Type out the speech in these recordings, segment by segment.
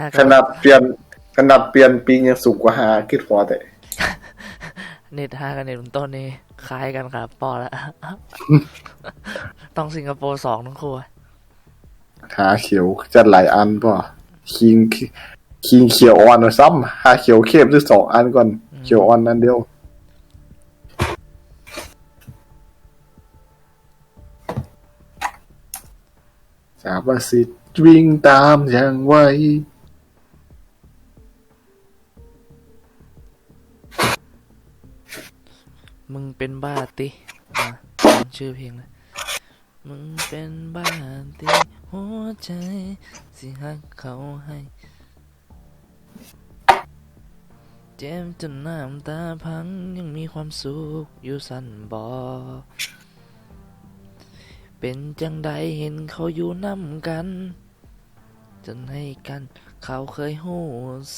ห้าขนาดเปลี่ยนขนาดเปลี่ยนปิงยังสูงกว่าหาคิดพอแต่เน็ตห้ากับเน็ตรุ่นต้นนี่คล้ายกันครับปอละต้องสิงคโปร์สองทั้งคู่อะหาเขียวจัดหลายอันป่ะคิงคิงเขียวอ่อนเอาซ้ำหาเขียวเข้มด้วยสองอันก่อน เขียวอ่อนนั่นเดียวสาบสิทธิ์วิ่งตามอย่างไว มึงเป็นบ้าติอะชื่อเพลงเลยมึงเป็นบ้าติหัวใจสิหักเขาให้ เจ็บจนน้ำตาพังยังมีความสุขอยู่สั่นบอเป็นจังใดเห็นเขาอยู่น้ำกัน จนให้กัน เขาเคยหู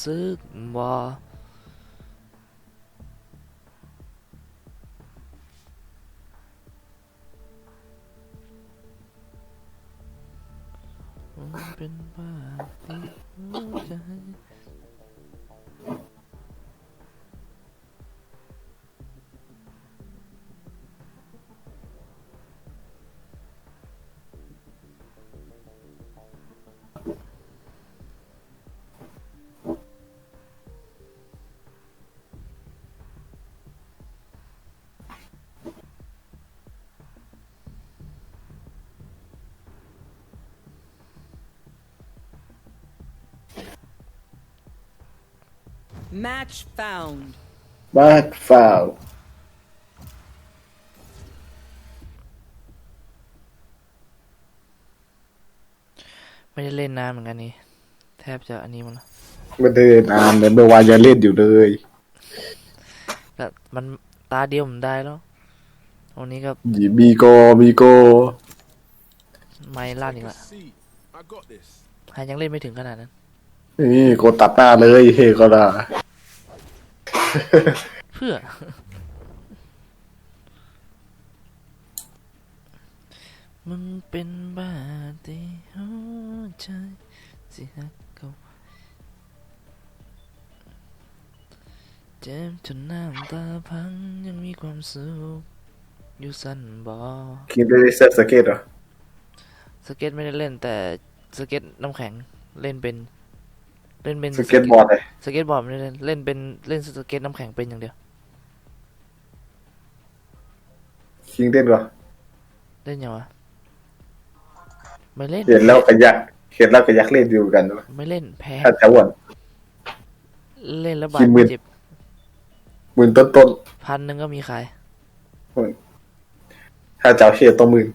ซึกบอ เป็นบ้าที่หัวใจ Match found. บ้าฟาวไม่ได้เล่นนานเหมือนกันนี่แทบจะอันนี้มันแล้วไม่ได้นานเลยเมื่อวานยังเล่นอยู่เลยแต่มันตาเดียวผมได้แล้ววันนี้ก็มีโกมีโกไม่ลั่นอีกละ See, I got this. หายังเล่นไม่ถึงขนาดนั้นนี่โกตัดหน้าเลยเฮก็ได้ เพื่อมึงเป็นบ้าที่หัวใจสิหักเขาเจ็บจนน้ำตาพังยังมีความสุขอยู่สั่นบอคิดได้เซิร์ฟสเก็ตเหรอ สเก็ตไม่ได้เล่นแต่สเก็ตน้ำแข็งเล่นเป็น เล่นเป็นสเก็ตบอร์ดเลยสเก็ตบอร์ดไม่ได้เล่นเล่นเป็นเล่นสเก็ตน้ำแข็งเป็นอย่างเดียวคิงเล่นเหรอเล่นยังวะไม่เล่นเห็นแล้วก็อยากเห็นแล้วก็อยากเล่นอยู่กันวะไม่เล่นแพ้ถ้าจะวันเล่นแล้วบาคิดดหมื่นเจ็บหมื่นต้นต้นพันหนึ่งก็มีขายๆถ้าจะเอาเชียร์ต้องหมื่น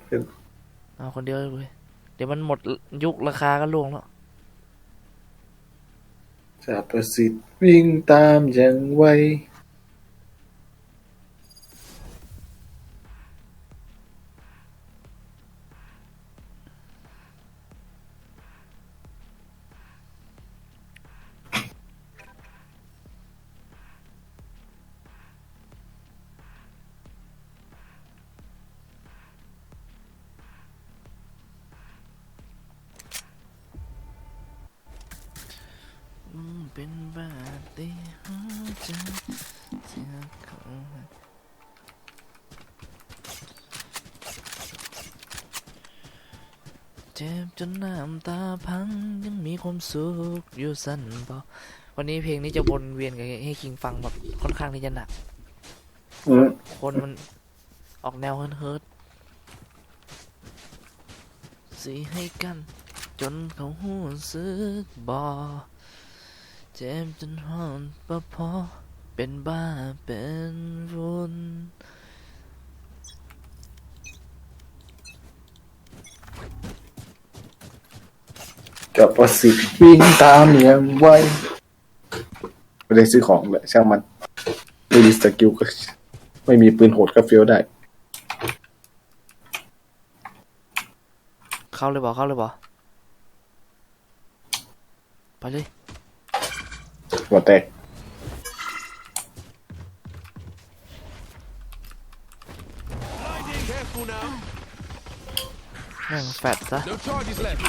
เอาคนเดียวเลยเว้ยเดี๋ยวมันหมดยุคราคาก็ล่วงแล้ว จะประสิทธิ์วิ่งตามอย่างไว เป็นบาดที่หัวใจเสียเขาให้เจ็บจนน้ำตาพังยังมีความสุขอยู่สั่นเปล่าวันนี้เพลงนี้จะวนเวียนกับให้คิงฟังแบบค่อนข้างที่จะหนักอืมคนมันออกแนวเฮิร์ทเฮิร์ทสีให้กัน จนเขาหูสึกบอ เจ็บจนหอนปะพอเป็นบ้าเป็นรุนจะประสิทธิ์วิ่งตามอย่างไวไม่ได้ซื้อของเลยช่างมันไม่มีสกิลก็ ไม่มีปืนโหดก็เฟี้ยวได้ เข้าเลยบอเข้าเลยบอไปเลย หัวแตกแม่งแฟดซะ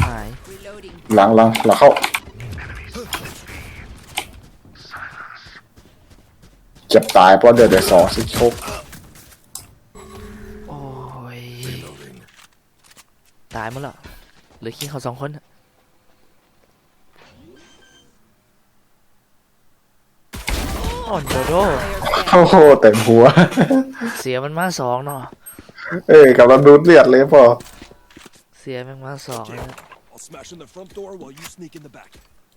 หายหลังหลังหลังเข้า เจ็บตายเพราะเดือดเดือดสองสิชกโอ้ย ตายมดแล้วเหลือขี้เขาสองคน อ่อนโดโดโอ้โหเต็มหัว เสียมันมาสองเนาะเอ้ยกับเราดูดเลือดเลยพอเสียมันมาสองเลยนะ I'll smash in the front door while you sneak in the back.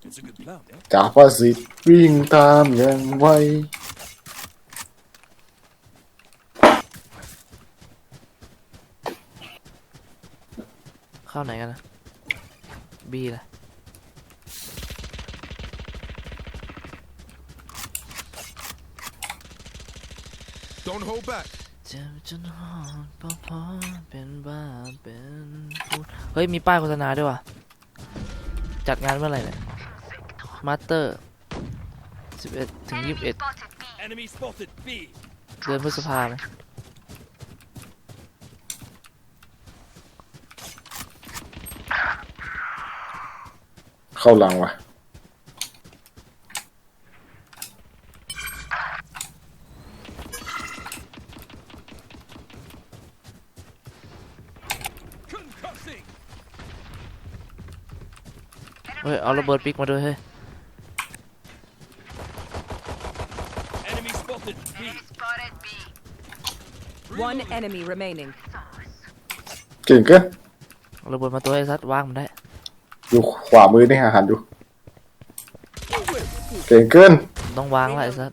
It's a good plan, yeah? จากประสิทธิ์วิ่งตามอย่างไวเข้าไหนกันนะบีละ Don't hold back. เจ็บจนหอนพอพอเป็นบ้าเป็นพูดเฮ้ย มีป้ายโฆษณาด้วยว่ะ จัดงานเมื่อไหร่เนี่ยมาสเตอร์ 11 ถึง21 Enemy spotted. B. เดือนพฤษภาไหมเข้าหลังวะ Concussing. เฮ้ย เอา ระเบิดปิกมาด้วยเฮ้ย Enemy spotted. B. One enemy remaining. เก่งเกินเอาระเบิดมาตัวไอ้ซัดวางมันได้อยู่ขวามือนี่หาหันอยู่เก่งเกินต้องวางละไอ้ซัด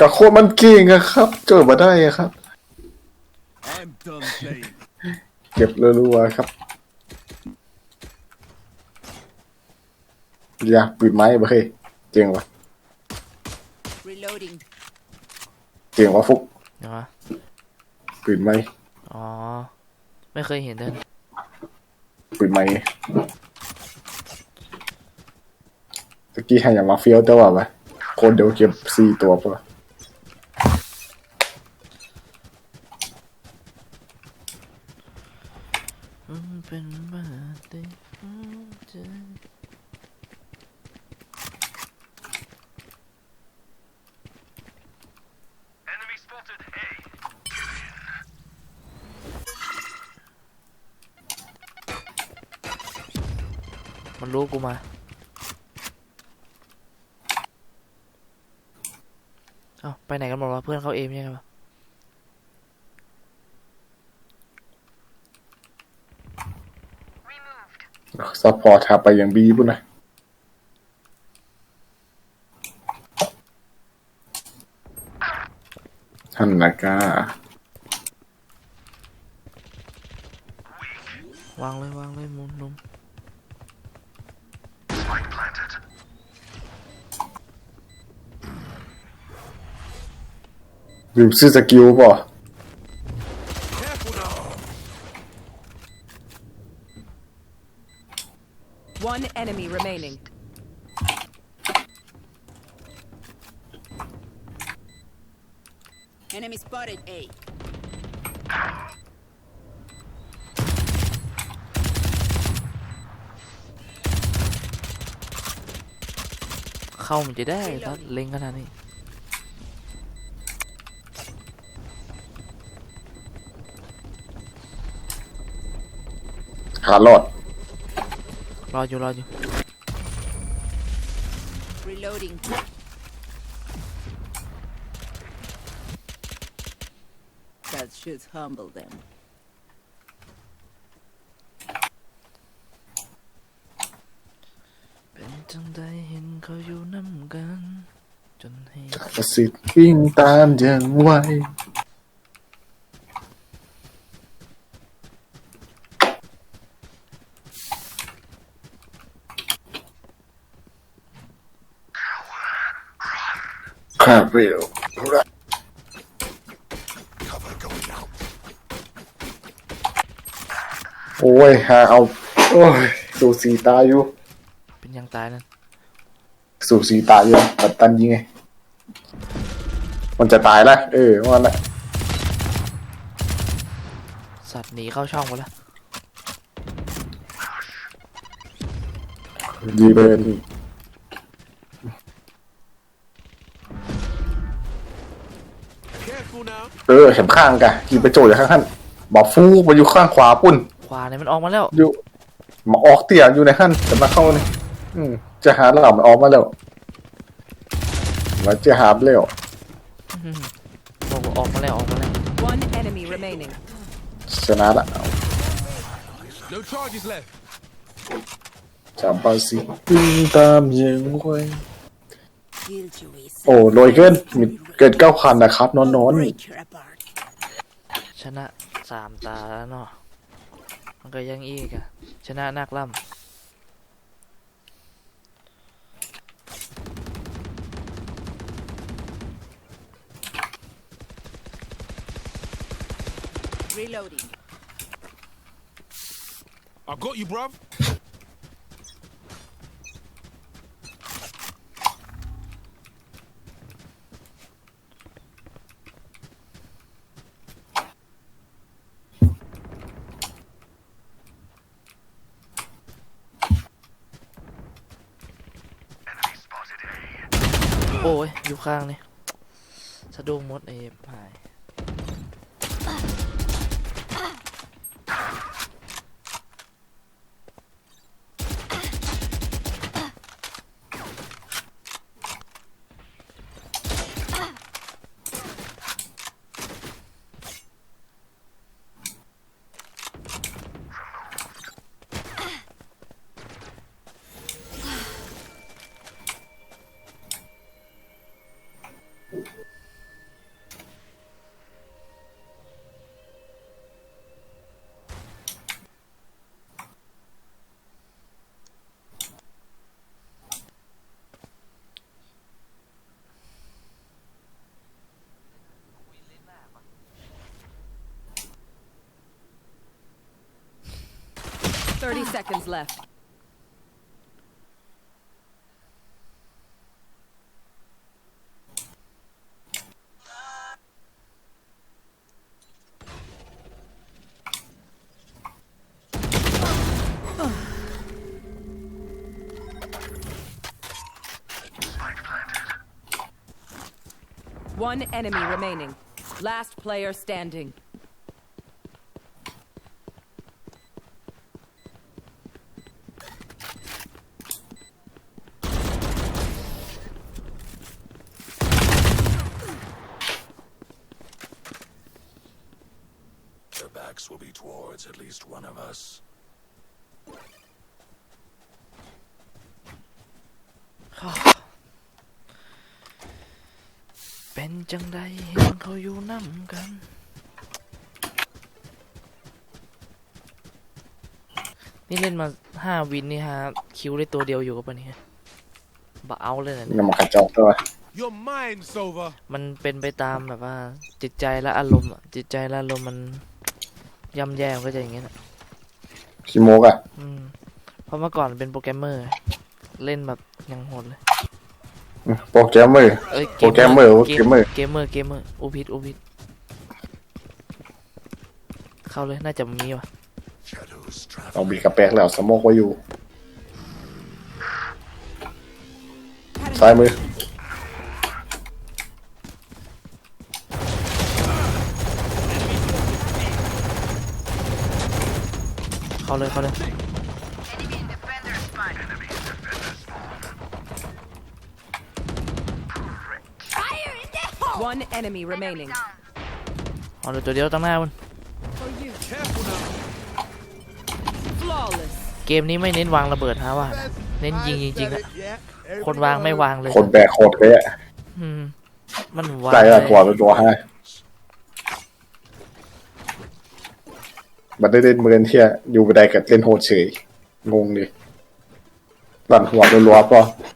กับโคตรมันเก่งอะครับ เจอมาได้อะครับ I'm done playing. เก็บรัวๆครับ อยากปืนไม้บ่เคยเจ๋งวะ Reloading. เจ๋งวะฟุกเห็นปะปืนไม้อ๋อ ไม่เคยเห็นเลยปืนไม้ตะกี้ให้อย่างมาเฟี้ยวแต่ว่าวะคนเดียวเก็บสี่ตัวปะ อืมเป็นบ้าติอืมใจ มันรู้กูมา เอ้าไปไหนกันหมดวะเพื่อนเขาเอม ยังไงวะซัพพอร์ตหาไปอย่างบีปุ่นนะท่านนะกาวางเลยวางเลยมุนนุม ลืมซื้อสกิลป่ะ Careful now. One enemy remaining. Enemy spotted A. เข้ามันจะได้ถ้าเล็งขนาดนี้หารอดรออยู่รออยู่ Reloading. That should humble them. เป็นจังใดเห็นเขาอยู่น้ำกัน จนให้ประสิทธิ์วิ่งตามอย่างไว ครับเร็ว Cover going out. โอ้ยหาเอา โอ้ย สูสีตายอยู่ เป็นยังตายนั่นสูสีตายอยู่ตัดตันยิงไง มันจะตายแล้วเออว่าละสัตว์หนีเข้าช่องไปแล้ว ดีเบิร์น เออเข็มข้างกะยิงไปโจอยู่ข้างๆบอกฟูไปอยู่ข้างขวาปุ่นขวาเนี่ยมันออกมาแล้วอยู่มาออกเตี่ยอยู่ในขั้นจะมาเข้านี่อืมจะหาเหล่ามันออกมาแล้วมาจะหาเร็วบอกว่าออกมาแล้วออกมาแล้ว One enemy remaining. ชนะละ No charges left. จำไปสิวิ่งตามยังไว้ Killjoy โอ้โรยเกินมีเกิดเก้าพันนะครับนอนนอน break her apart. ชนะสามตาแล้วเนาะมันก็ยังอีกอะชนะนักล่ Reloading. I got you, bruv. ข้างนี่สะดุ้งมดไอ้หาย 30 seconds left. One enemy remaining. Last player standing. นจังใดเห็นเขาอยู่น้ำกัน นี่เล่นมาห้าวินนี่ฮะ คิวได้ตัวเดียวอยู่กับปะเนี่ยบ้าเอาเลยนะเนี่ยน้ำมันกระจอกตัว You're mine, Sova. มันเป็นไปตามแบบว่า จิตใจและอารมณ์อะจิตใจและอารมณ์มันย่ำแย่มันก็จะอย่างเงี้ยนะชิโมกอะอืมเพราะเมื่อก่อนเป็นโปรแกรมเมอร์ เล่นแบบยังโหดเลย โปรแกรมเมอร์ เอ้ยโปรแกรมเมอร์เกเกมเมอร์ เกมเมอร์ เกมเมอร์อุพิษอุพิษเข้าเลย น่าจะมีว่ะเอาบีกระแปกแล้วสโมกไว้อยู่ ซ้ายมือ เข้าเลย เข้าเลย One enemy remaining. เอาเลยตัวเดียวตั้งหน้ามัน Careful now. Flawless. เกมนี้ไม่เน้นวางระเบิดฮะว่า เน้นยิงจริงๆอะคนวางไม่วางเลยคนแบกโคตรเลยอะอืมมันวางใจอะตัวเป็นตัวให้มันได้เล่นเมือนเที่ยอยู่บันไดกับเล่นโหดเฉยงงดิหลันหัวรัวๆก็เ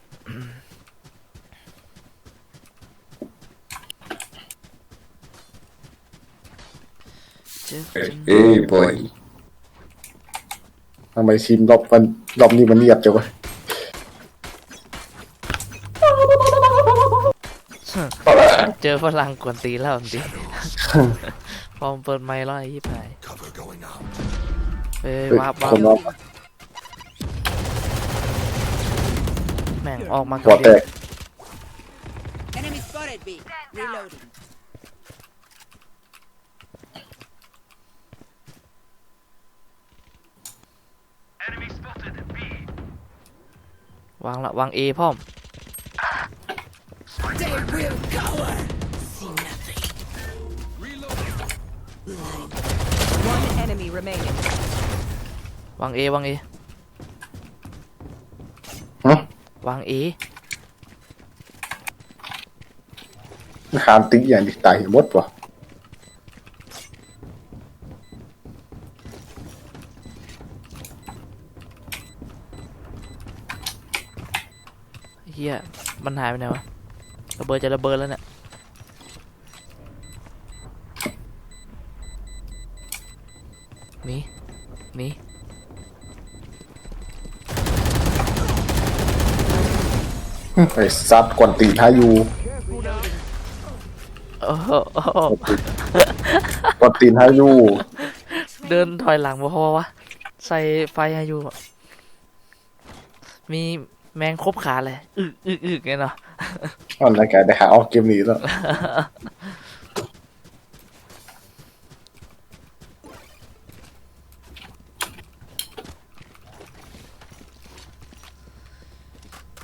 เอ้ยบอยทำไมทีมรอบมันรอบนี้มันเงียบจังวะเจอฝรั่งกวนตีนแล้วจริงพอมนเปิดไมค์แล้วไอ้ยี่ปายเอ้ยเฮ้ยว้าบว้าคนบรอบแม่งออกมาหัวนแตเดียวก Enemy spotted B. Reloading. วางละวางเอพร้อม They will cower. See nothing. One enemy remaining. วางเอวางเอฮะวางเอหามติ๊กอย่างที่ตายเห็นหมดวะ เฮียมันหายไปไหนวะระเบิดจะระเบิดแล้วเนี่ยหนีหนีไอ้ซัดกวนตีนท้ายูโอ้โหโอ้โหกวนตีนท้ายูเดินถอยหลังบ่พอวะ ใส่ไฟให้อยู่อะมี แมงครบขาเลยอึกอึกอึกไงเนาะอันนั้นแกได้หาออกเกมนี้แล้ว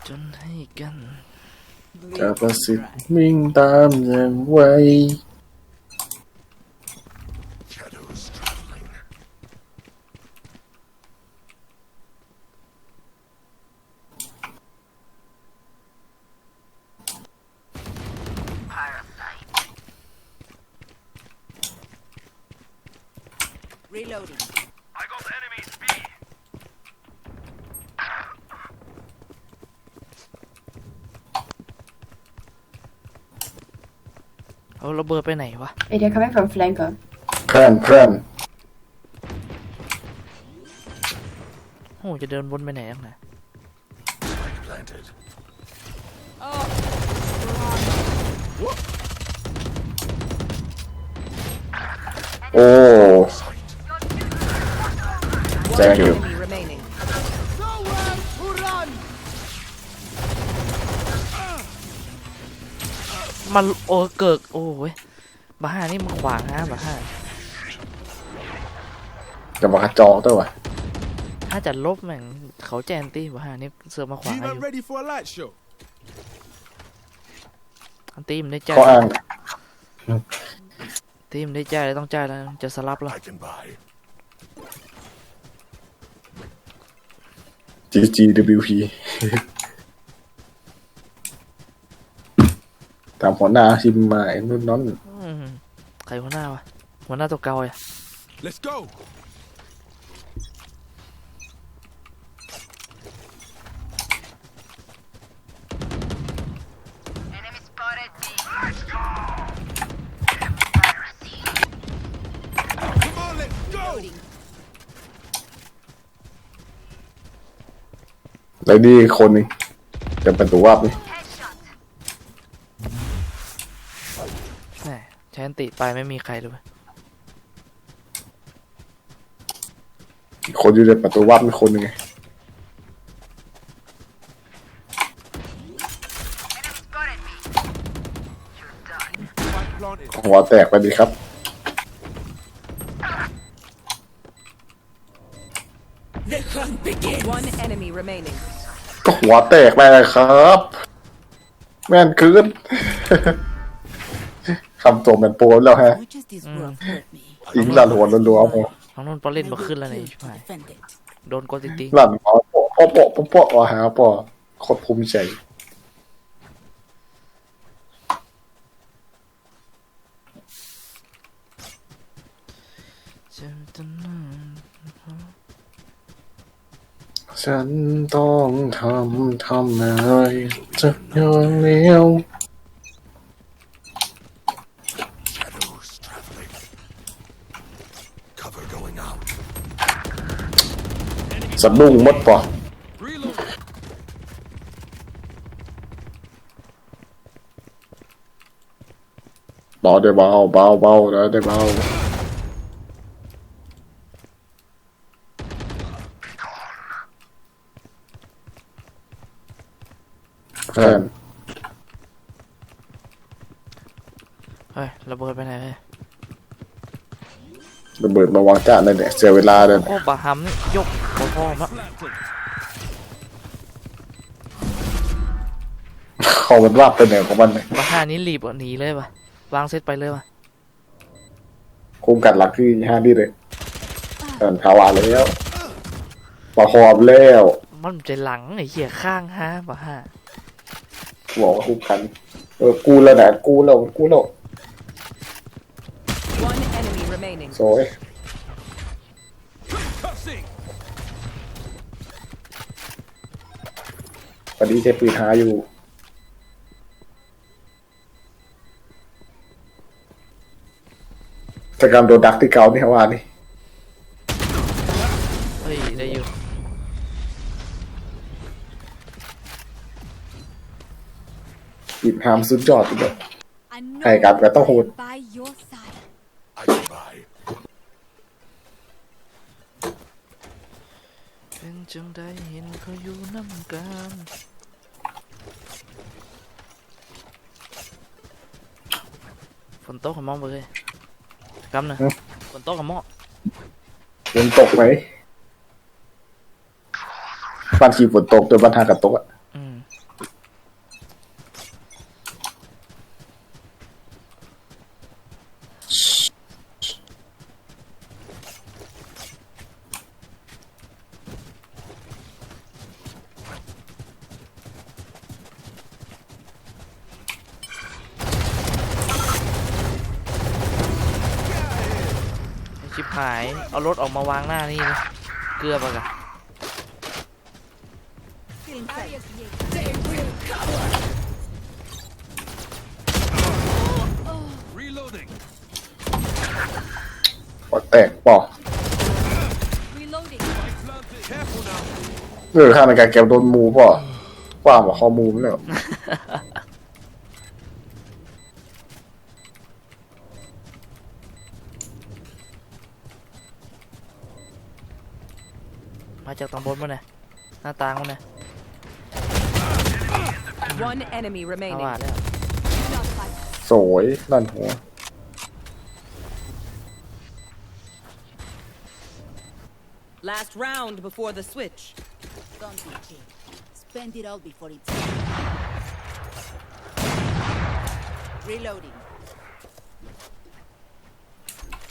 จนให้กัน จะประสิทธิ์วิ่งตามอย่างไว Shadows traveling. Reloading. I got enemy speed. เอาระเบิดไป ไหนวะ Wait, they're coming from flanker. เพื่อนเพื่อนโอ้จะเดินวนไปไหนนักหนา Planted. โอ้แจ้งอยู่ Enemy remaining. มันโอ้เกิกโอ้ย บ้าห้านี่มันขวางนะบ้าห้าจะมากระจอกตัววะถ้าจะลบแม่งเขาแจนตี้บ้าห้านี่เสือมาขวาง You ให้อ not ยู่ ready for a light show? อันตีมนได้ใจเขาอ้างตีมนได้ใจแล้วต้องใจแล้วจะสลับแล้ว I can buy. GGWP ตามหัวหน้าชิมมาไอ้นู่นนั่นอืม ใครหัวหน้าวะหัวหน้าตัวเก่าอะ Let's go. แล้วนี่อีกคนหนึงจะเป็นตัววับนี่ แหมใช้อัน ติไปไม่มีใครเลยเว้ยอีกคนอยู่ในประตูวับมีคนหนึ่งไง Planted. หัวแตกไปดีครับ The hunt begins. One enemy remaining. ก็หัวแตกไปเลยครับ แม่นคืนคำ ตัวแมนโปรแล้วฮะ Much as this world hurt me, ยิงหลันหัวรัวๆเอาน้องนุ่นปอเล่นมาขึ้นแล้ว I เนี่ย will ชิบหาย defend it. โดนกดติ๊กหลันหัวโปะโปะโปะโปะโปะว่าหาปอโคตรภูมิใจๆฉันจะนั่งฉันต้องทำทำอะไรจะยังเลี้ยว Shadows traveling. Cover going out. สะดุ้งหมดปะ Reload. เบาได้เบาเบาเบาได้ได้เบาแฟนเฮ้ยระเบิดไปไหนเฮ้ยระเบิดมาวางจ้าในเนี่ยเสียเวลาเลยโอ้บาฮัมนี่ยก พอพอมะ Planted. คอมันว่าบไปไหนของมันเนี่ยบาห้านี้รีบอะหนีเลยปะวางเซตไปเลยปะคุมกัดหลักที่ห้าดีเลยเดินภาวาแล้วปะหอบแล้วมันใจหลังไอ้เหี้ยข้างฮะบาห้าบอกว่าคุมกันเออกูแล้วนะกูแล้วกูแล้ว One enemy remaining. ส วันนี้ใช้ปืนหาอยู่ จะกรรมโดนดักที่เก่านี่ฮะว่านี่เฮ้ยได้อยู่ปิดหามสุดยอดเลย I know ใครกันก็ต้องโหด by your side. I spy. เป็น จังได้เห็นเขาอยู่น้ำกันฝนตกกับมองไปเลยกำนะฝนตกกับหมอฝนตกไหมบ้านขีฝนตกโดยบ้านทางกับตกอะ หาย เอารถออกมาวางหน้านี่เลยเกลือปะกะ Reloading. ปอดแตกปอก Reloading. Planted. Careful now. เออข้างในการแก็บโดนหมูป่อว่าหมอข้อมูลแล้ว มาจากตำบลมาเนี่ยหน้าต่างมาเนี่ย One enemy เอา remaining. ว่าแล้ว Not by สวยนั่นหัว Last round before the switch. don't be cheap. Spend it all before it's Reloading.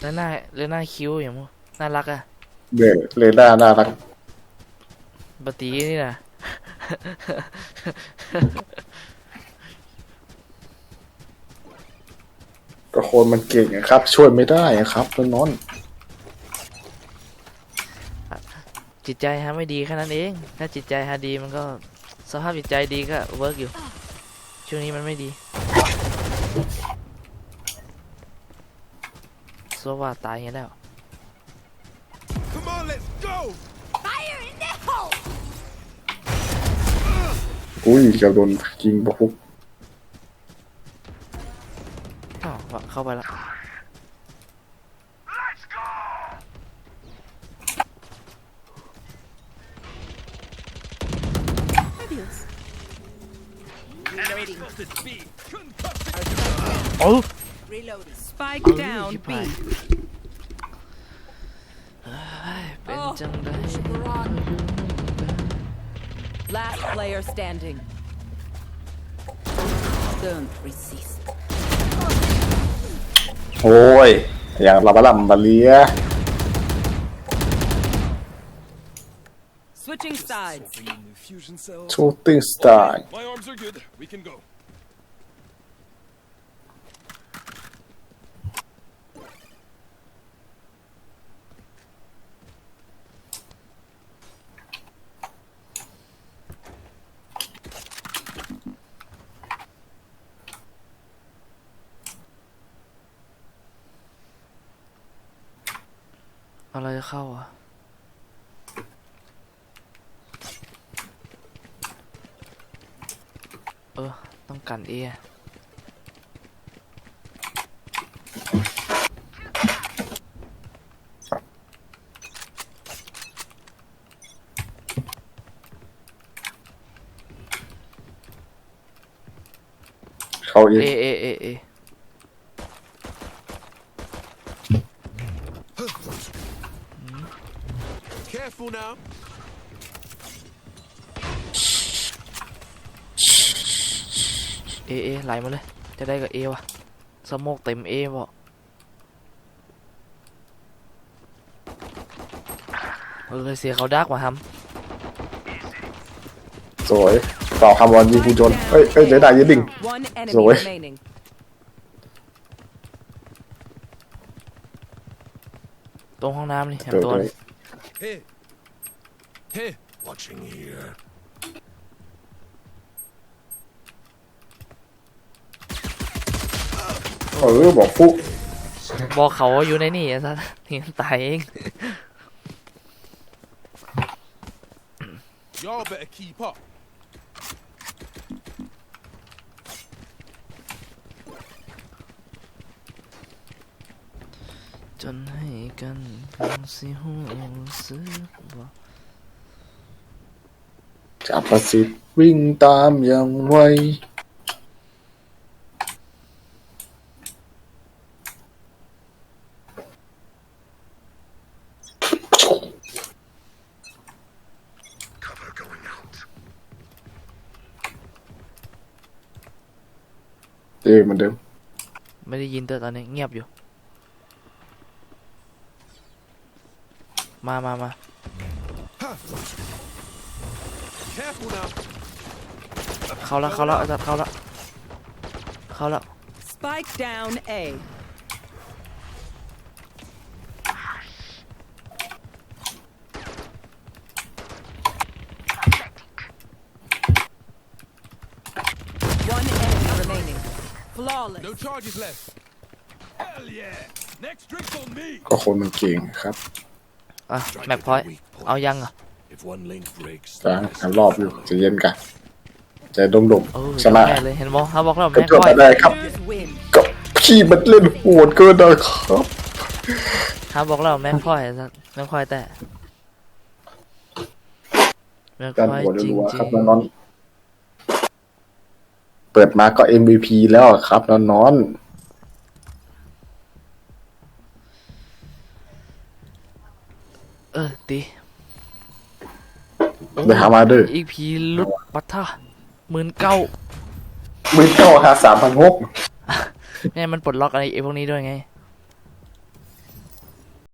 แล้วหน้าแล้วหน้าคิ้วอย่างมั้งน่ารักอะเดือเลด้าน่ารักปตีนี่นะ คนมันเก่งอะครับ ช่วยไม่ได้อะครับน้องจิตใจฮะไม่ดีแค่นั้นเอง ถ้าจิตใจฮะดีมันก็สภาพจิตใจดีก็เวิร์กอยู่ ช่วงนี้มันไม่ดีสว่าตายแล้ว Come on, let's go! fire in the hole. อุ้ยเกือบโดนยิงปะพุก เข้าไปแล้ว Reloading. Busted B. Concussing. โอ้ Reloading. Spike ย down ชิบ B. หายเฮ้ยเป็นจังได Run. Last player standing. Don't resist. โอ้ยอย่างลาบาลัมบาเลีย Switching sides. Swapping in the fusion cells. ชูติ้งสตาร์ My arms are good. We can go. อะไรจะเข้าอะเออ ต้องกันเอเขาเอเอเอเอ เอ Careful now. เอเอไหลมาเลย จะได้กับเอวะสโมกเต็มเอบ่เออเสียเขาดักมาทสวยต่อคำบอลยิงกูจนเฮ้ยเฮ้ยเดี๋ยวได้ยิงดิ่ง One enemy Rồi. remaining. ำตรงห้องน้ำนี่แถมเดี๋ยวตัวเดี๋ยวนึง Here. Here. Watching here. ออบอกฟุกบอกเขาว่าอยู่ในนี่ไอ้สัสนี่ตายเอง Y'all better keep up. จนให้กันเป็นสิหูสึกว่าจับประสิทธิ์วิ่งตามอย่างไว อ้เหมือนเดิม ไม่ได้ยินแต่ตอนนี้เงียบอยู่ มามามา Careful now. เข้าละเข้าละไอ้สัสเข้าละเข้าละ Spike down A. One enemy remaining. Flawless. No charges left. Hell yeah. Next drink's on me. ก็คนมันเก่งครับอะแม็กพอยต์เอายังอะ If one link breaks, กลางกันรอบอยู่ใจะเย็นกันใจดมดมเออๆชนะแม่เลยเห็นบอเขาบอกแล้วก็แม่งจบค่อยได้ครับ Defenders win. กับพี่มันเล่นโหดเกินนะครับเขาบอกแล้วแม่งค่อยไอ้สัสแม่งค่อยแต่แม่งการค่อยหัวจริงรัวจๆริครับงน้องๆ เปิดมาก็ MVP แล้วอะครับน้องเออดีๆไปหามาเด้ออีกพีลุดปัทท่าหมื่นเก้ามือเก้าหาสามพันหกเนี่ยมันปลดล็อกอะไรไอ้พวกนี้ด้วยไง